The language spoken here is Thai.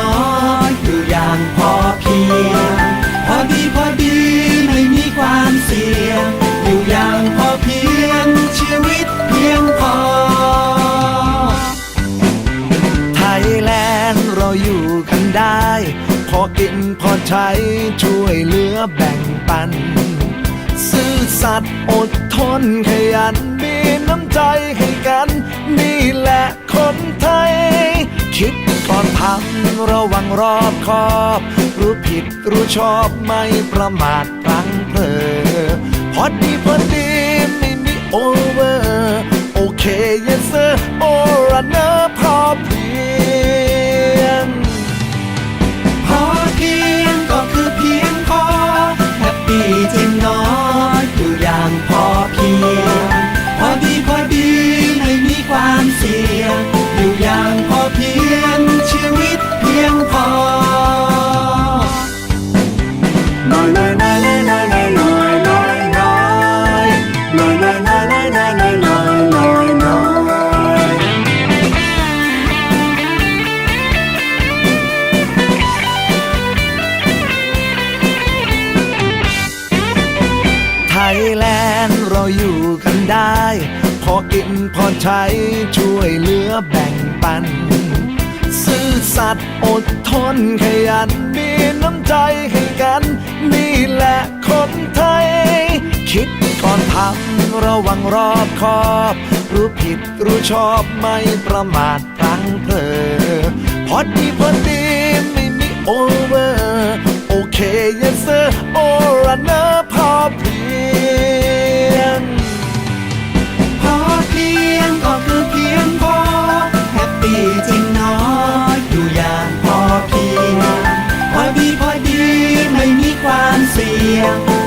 น้อยอยู่อย่างพอเพียง พอดีพอดีไม่มีความเสี่ยง อยู่อย่างพอเพียง ชีวิตเพียงพอ ไทยแลนด์เราอยู่กันได้ พอกินพอใช้ช่วยเหลือแบ่งปัน ซื่อสัตย์อดทนขยันมีน้ำใจให้กัน นี่แหละคนไทย คิด ก่อนทำระวังรอบคอบ รู้ผิดรู้ชอบไม่ประมาทพลังเพลอพอดีพอดีไม่มีโอเวอร์โอเค yes sir โอรันเนอร์พอเพียงพอเพียงก็คือเพียงพอแฮปปี้ อยน้อยน้อยน้อยน้อยน้อยน้อยน้อยน้อยน้อยไทยแลนด์เราอยู่กันได้ พอกินพอใช้ช่วยเหลือแบ่งปัน ซื่อสัตย์อดทนขยันมีน้ำใจให้กันนี่ คิดก่อนทำระวังรอบคอบ รู้ผิดรู้ชอบไม่ประมาทพลั้งเผลอพอดีพอดีไม่มีโอเวอร์โอเคเยสเซอร์โอรันเนอร์พอเพียง พอเพียงก็คือเพียงพอแฮปปี้จริงน้ออยู่อย่างพอเพียง พอดีพอดีไม่มีความเสี่ยง